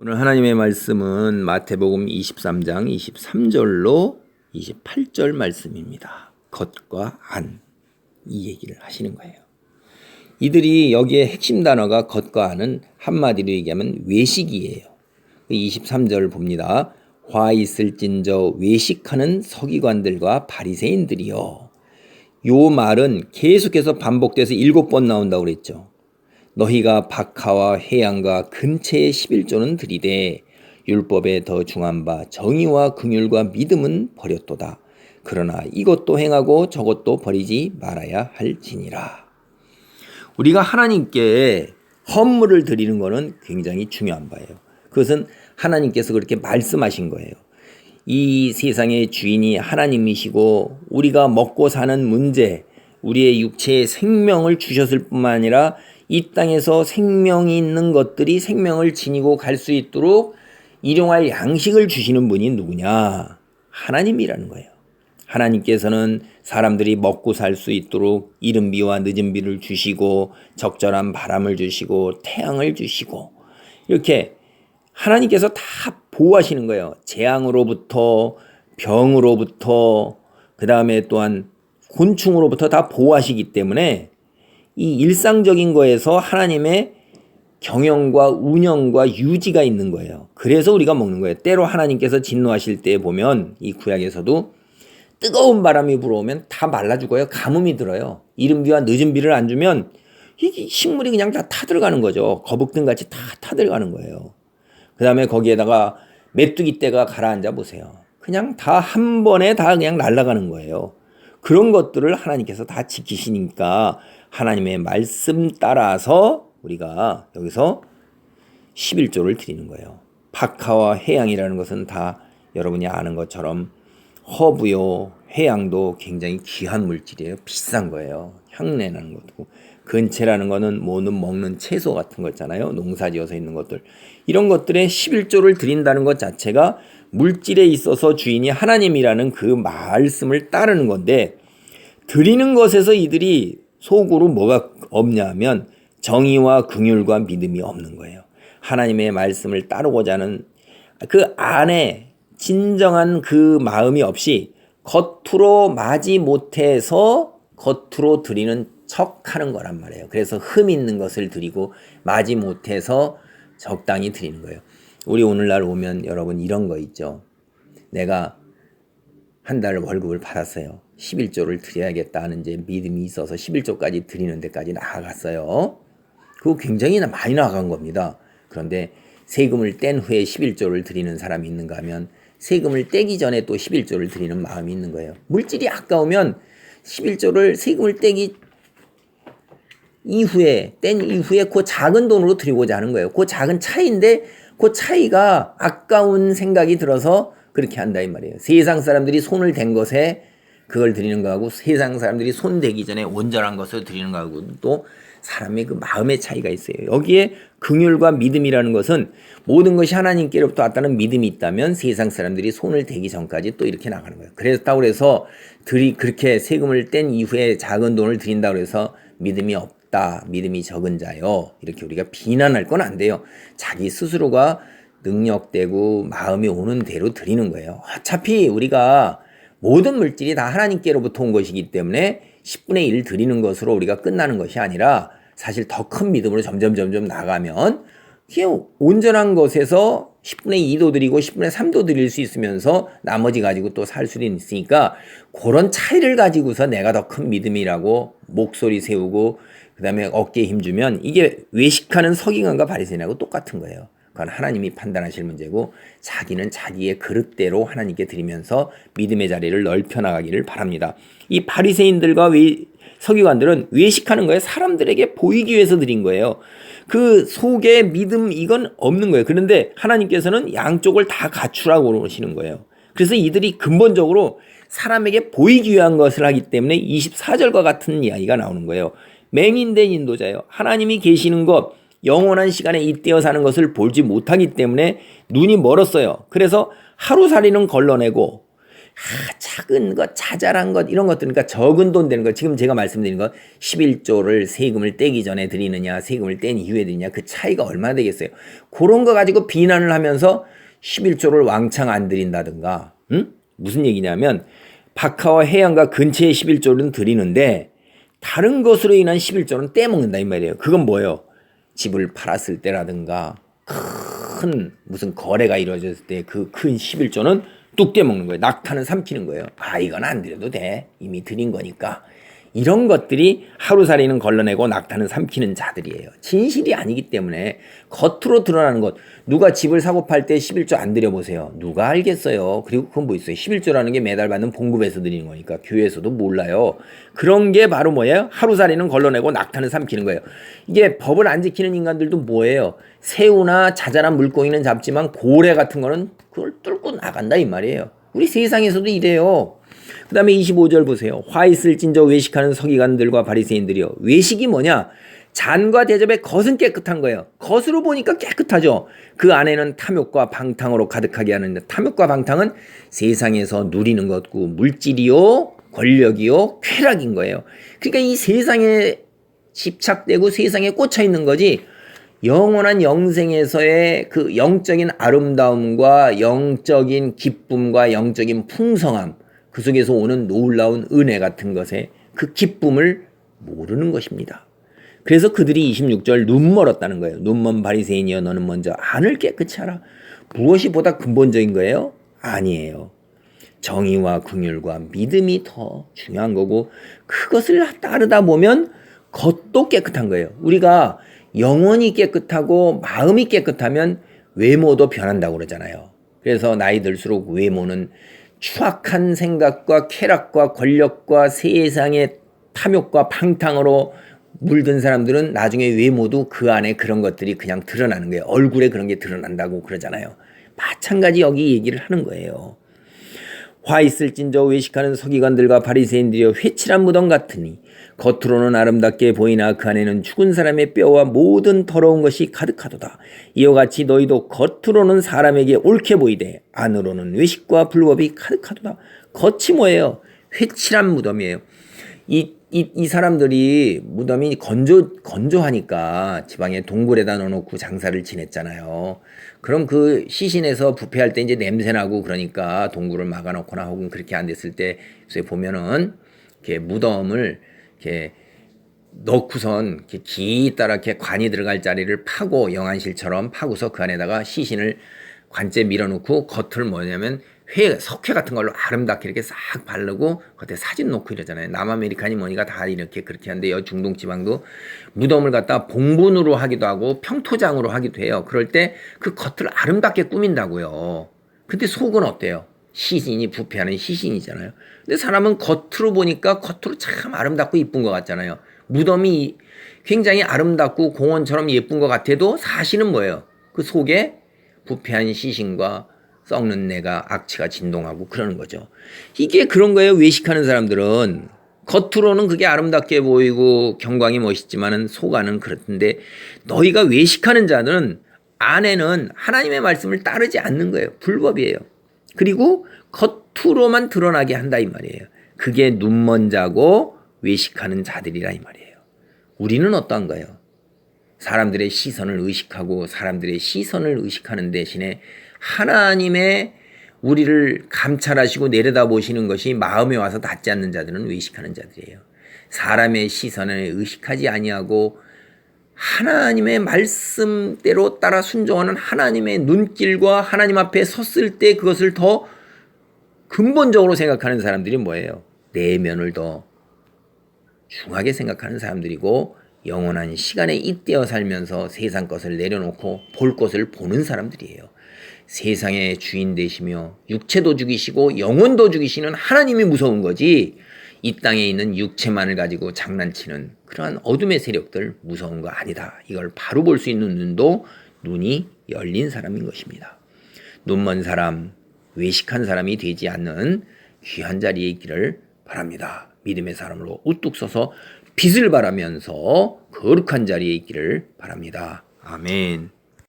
오늘 하나님의 말씀은 마태복음 23장 23절로 28절 말씀입니다. 겉과 안. 이 얘기를 하시는 거예요. 이들이 여기에 핵심 단어가 겉과 안은 한마디로 얘기하면 외식이에요. 23절 봅니다. 화 있을진저 외식하는 서기관들과 바리새인들이요. 요 말은 계속해서 반복돼서 일곱 번 나온다고 그랬죠. 너희가 박하와 해양과 근체의 11조는 들이되 율법에 더 중한 바 정의와 긍휼과 믿음은 버렸도다. 그러나 이것도 행하고 저것도 버리지 말아야 할지니라. 우리가 하나님께 헌물을 드리는 것은 굉장히 중요한 바예요. 그것은 하나님께서 그렇게 말씀하신 거예요. 이 세상의 주인이 하나님이시고 우리가 먹고 사는 문제, 우리의 육체의 생명을 주셨을 뿐만 아니라 이 땅에서 생명이 있는 것들이 생명을 지니고 갈 수 있도록 일용할 양식을 주시는 분이 누구냐? 하나님이라는 거예요. 하나님께서는 사람들이 먹고 살 수 있도록 이른 비와 늦은 비를 주시고 적절한 바람을 주시고 태양을 주시고 이렇게 하나님께서 다 보호하시는 거예요. 재앙으로부터 병으로부터 그 다음에 또한 곤충으로부터 다 보호하시기 때문에 이 일상적인 거에서 하나님의 경영과 운영과 유지가 있는 거예요. 그래서 우리가 먹는 거예요. 때로 하나님께서 진노하실 때 보면 이 구약에서도 뜨거운 바람이 불어오면 다 말라 죽어요. 가뭄이 들어요. 이른 비와 늦은 비를 안 주면 이 식물이 그냥 다 타들어가는 거죠. 거북등 같이 다 타들어가는 거예요. 그 다음에 거기에다가 메뚜기 떼가 가라앉아 보세요. 그냥 다 한 번에 다 그냥 날아가는 거예요. 그런 것들을 하나님께서 다 지키시니까 하나님의 말씀 따라서 우리가 여기서 11조를 드리는 거예요. 박하와 해양이라는 것은 다 여러분이 아는 것처럼 허브요, 해양도 굉장히 귀한 물질이에요. 비싼 거예요. 향내나는 것도. 근체라는 거는 뭐는 먹는 채소 같은 거 있잖아요. 농사 지어서 있는 것들. 이런 것들에 11조를 드린다는 것 자체가 물질에 있어서 주인이 하나님이라는 그 말씀을 따르는 건데 드리는 것에서 이들이 속으로 뭐가 없냐면 정의와 긍휼과 믿음이 없는 거예요. 하나님의 말씀을 따르고자 하는 그 안에 진정한 그 마음이 없이 겉으로 마지 못해서 겉으로 드리는 척 하는 거란 말이에요. 그래서 흠 있는 것을 드리고 마지 못해서 적당히 드리는 거예요. 우리 오늘날 오면 여러분 이런 거 있죠. 내가 한 달 월급을 받았어요. 11조를 드려야겠다는 이제 믿음이 있어서 11조까지 드리는 데까지 나아갔어요. 그거 굉장히 많이 나간 겁니다. 그런데 세금을 뗀 후에 11조를 드리는 사람이 있는가 하면 세금을 떼기 전에 또 11조를 드리는 마음이 있는 거예요. 물질이 아까우면 11조를 세금을 떼기 이후에 뗀 이후에 그 작은 돈으로 드리고자 하는 거예요. 그 작은 차이인데 그 차이가 아까운 생각이 들어서 그렇게 한다 이 말이에요. 세상 사람들이 손을 댄 것에 그걸 드리는 거하고 세상 사람들이 손 대기 전에 온전한 것을 드리는 거하고 또 사람의 그 마음의 차이가 있어요. 여기에 긍휼과 믿음이라는 것은 모든 것이 하나님께로부터 왔다는 믿음이 있다면 세상 사람들이 손을 대기 전까지 또 이렇게 나가는 거예요. 그랬다고 그래서 들이 그렇게 세금을 뗀 이후에 작은 돈을 드린다고 해서 믿음이 없다. 믿음이 적은 자요. 이렇게 우리가 비난할 건 안 돼요. 자기 스스로가 능력되고 마음이 오는 대로 드리는 거예요. 어차피 우리가 모든 물질이 다 하나님께로부터 온 것이기 때문에 10분의 1 드리는 것으로 우리가 끝나는 것이 아니라 사실 더 큰 믿음으로 점점 점점 나가면 그냥 온전한 것에서 10분의 2도 드리고 10분의 3도 드릴 수 있으면서 나머지 가지고 또 살 수는 있으니까 그런 차이를 가지고서 내가 더 큰 믿음이라고 목소리 세우고 그다음에 어깨에 힘주면 이게 외식하는 서기관과 바리새인하고 똑같은 거예요. 그건 하나님이 판단하실 문제고 자기는 자기의 그릇대로 하나님께 드리면서 믿음의 자리를 넓혀 나가기를 바랍니다. 이 바리새인들과 외, 서기관들은 외식하는 거예요. 사람들에게 보이기 위해서 드린 거예요. 그 속에 믿음 이건 없는 거예요. 그런데 하나님께서는 양쪽을 다 갖추라고 그러시는 거예요. 그래서 이들이 근본적으로 사람에게 보이기 위한 것을 하기 때문에 24절과 같은 이야기가 나오는 거예요. 맹인된 인도자예요. 하나님이 계시는 것 영원한 시간에 잇대어 사는 것을 보지 못하기 때문에 눈이 멀었어요. 그래서 하루살이는 걸러내고 아, 작은 것, 자잘한 것 이런 것들 그러니까 적은 돈 되는 거 지금 제가 말씀드린 것 11조를 세금을 떼기 전에 드리느냐 세금을 뗀 이후에 드리냐 그 차이가 얼마나 되겠어요. 그런 거 가지고 비난을 하면서 11조를 왕창 안 드린다든가 응? 무슨 얘기냐면 박하와 해안가 근처에 11조는 드리는데 다른 것으로 인한 11조는 떼먹는다 이 말이에요. 그건 뭐예요? 집을 팔았을 때라든가 큰 무슨 거래가 이루어졌을 때 그 큰 11조는 뚝 떼먹는 거예요. 낙타는 삼키는 거예요. 아 이건 안 드려도 돼. 이미 드린 거니까. 이런 것들이 하루살이는 걸러내고 낙타는 삼키는 자들이에요. 진실이 아니기 때문에 겉으로 드러나는 것. 누가 집을 사고 팔 때 11조 안 드려보세요. 누가 알겠어요. 그리고 그건 뭐 있어요. 11조라는 게 매달 받는 봉급에서 드리는 거니까 교회에서도 몰라요. 그런 게 바로 뭐예요? 하루살이는 걸러내고 낙타는 삼키는 거예요. 이게 법을 안 지키는 인간들도 뭐예요? 새우나 자잘한 물고기는 잡지만 고래 같은 거는 그걸 뚫고 나간다 이 말이에요. 우리 세상에서도 이래요. 그 다음에 25절 보세요. 화 있을 진저 외식하는 서기관들과 바리새인들이요. 외식이 뭐냐? 잔과 대접의 겉은 깨끗한 거예요. 겉으로 보니까 깨끗하죠. 그 안에는 탐욕과 방탕으로 가득하게 하는데 탐욕과 방탕은 세상에서 누리는 것고 물질이요, 권력이요, 쾌락인 거예요. 그러니까 이 세상에 집착되고 세상에 꽂혀 있는 거지 영원한 영생에서의 그 영적인 아름다움과 영적인 기쁨과 영적인 풍성함 그 속에서 오는 놀라운 은혜 같은 것에 그 기쁨을 모르는 것입니다. 그래서 그들이 26절 눈 멀었다는 거예요. 눈먼 바리새인이여 너는 먼저 안을 깨끗이 하라. 무엇이 보다 근본적인 거예요? 아니에요. 정의와 긍휼과 믿음이 더 중요한 거고 그것을 따르다 보면 겉도 깨끗한 거예요. 우리가 영혼이 깨끗하고 마음이 깨끗하면 외모도 변한다고 그러잖아요. 그래서 나이 들수록 외모는 추악한 생각과 쾌락과 권력과 세상의 탐욕과 팡탕으로 물든 사람들은 나중에 외모도 그 안에 그런 것들이 그냥 드러나는 거예요. 얼굴에 그런 게 드러난다고 그러잖아요. 마찬가지 여기 얘기를 하는 거예요. 화 있을진저 외식하는 서기관들과 바리새인들이여 회칠한 무덤 같으니 겉으로는 아름답게 보이나 그 안에는 죽은 사람의 뼈와 모든 더러운 것이 가득하도다. 이와 같이 너희도 겉으로는 사람에게 옳게 보이되 안으로는 외식과 불법이 가득하도다. 겉이 뭐예요? 회칠한 무덤이에요. 이, 이, 이 사람들이 무덤이 건조, 건조하니까 지방에 동굴에다 넣어놓고 장사를 지냈잖아요. 그럼 그 시신에서 부패할 때 이제 냄새나고 그러니까 동굴을 막아놓거나 혹은 그렇게 안 됐을 때 보면은 이렇게 무덤을 이렇게 넣고선 이렇게 기 따라 이렇게 관이 들어갈 자리를 파고 영안실처럼 파고서 그 안에다가 시신을 관째 밀어놓고 겉을 뭐냐면 회, 석회 같은 걸로 아름답게 이렇게 싹 바르고 겉에 사진 놓고 이러잖아요. 남아메리카니 뭐니가 다 이렇게 그렇게 하는데 여 중동 지방도 무덤을 갖다 봉분으로 하기도 하고 평토장으로 하기도 해요. 그럴 때 그 겉을 아름답게 꾸민다고요. 근데 속은 어때요? 시신이 부패하는 시신이잖아요. 근데 사람은 겉으로 보니까 겉으로 참 아름답고 이쁜 것 같잖아요. 무덤이 굉장히 아름답고 공원처럼 예쁜 것 같아도 사실은 뭐예요? 그 속에 부패한 시신과 썩는 내가 악취가 진동하고 그러는 거죠. 이게 그런 거예요. 외식하는 사람들은 겉으로는 그게 아름답게 보이고 경광이 멋있지만은 속 안은 그렇던데 너희가 외식하는 자는 안에는 하나님의 말씀을 따르지 않는 거예요. 불법이에요. 그리고 겉으로만 드러나게 한다 이 말이에요. 그게 눈먼 자고 외식하는 자들이라 이 말이에요. 우리는 어떤가요? 사람들의 시선을 의식하고 사람들의 시선을 의식하는 대신에 하나님의 우리를 감찰하시고 내려다보시는 것이 마음에 와서 닿지 않는 자들은 의식하는 자들이에요. 사람의 시선을 의식하지 아니하고 하나님의 말씀대로 따라 순종하는 하나님의 눈길과 하나님 앞에 섰을 때 그것을 더 근본적으로 생각하는 사람들이 뭐예요? 내면을 더 중하게 생각하는 사람들이고 영원한 시간에 잇대어 살면서 세상 것을 내려놓고 볼 것을 보는 사람들이에요. 세상의 주인 되시며 육체도 죽이시고 영혼도 죽이시는 하나님이 무서운 거지 이 땅에 있는 육체만을 가지고 장난치는 그러한 어둠의 세력들 무서운 거 아니다. 이걸 바로 볼 수 있는 눈도 눈이 열린 사람인 것입니다. 눈먼 사람, 외식한 사람이 되지 않는 귀한 자리에 있기를 바랍니다. 믿음의 사람으로 우뚝 서서 빛을 발하면서 거룩한 자리에 있기를 바랍니다. 아멘.